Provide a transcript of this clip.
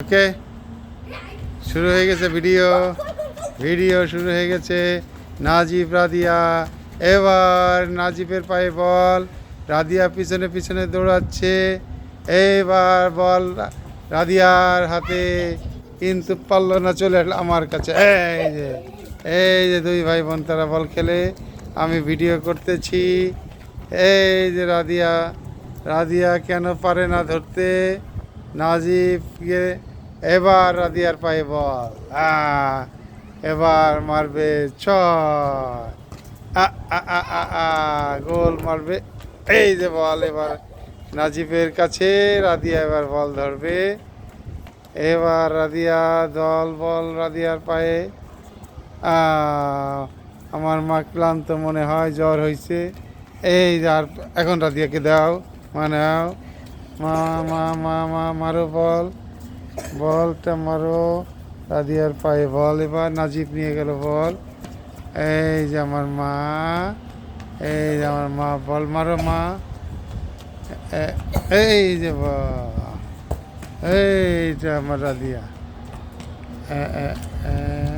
ওকে শুরু হয়ে গেছে ভিডিও ভিডিও শুরু হয়ে গেছে। নাজিব, রাদিয়া, এবার নাজিবের পায়ে বল। রাদিয়া পিছনে পিছনে দৌড়াচ্ছে। এবার বল রাদিয়ার হাতে। কিন্তু পারল না, চলে আসলো আমার কাছে। এই যে এই যে দুই ভাই বোন, তারা বল খেলে। আমি ভিডিও করতেছি। এই যে রাদিয়া। রাদিয়া কেন পারে না ধরতে? নাজিবকে এবার রাদিয়ার পায়ে বল। এবার মারবে ছয়। গোল মারবে। এই যে বল এবার নাজিবের কাছে, রাদিয়া এবার বল ধরবে। এবার রাদিয়া, দল, বল রাদিয়ার পায়ে। আমার মা ক্লান্ত মনে হয়, জ্বর হয়েছে এই আর এখন রাদিয়াকে দাও মানে মা মা মা মা, মারো বল। বলটা মারো। রাদিয়ার পায়ে বল এবার, নাজিব নিয়ে গেল বল। এই যে আমার মা, এই যে আমার মা, বল মারো মা। এই যে বল এইটা আমার রাদিয়া হ্যাঁ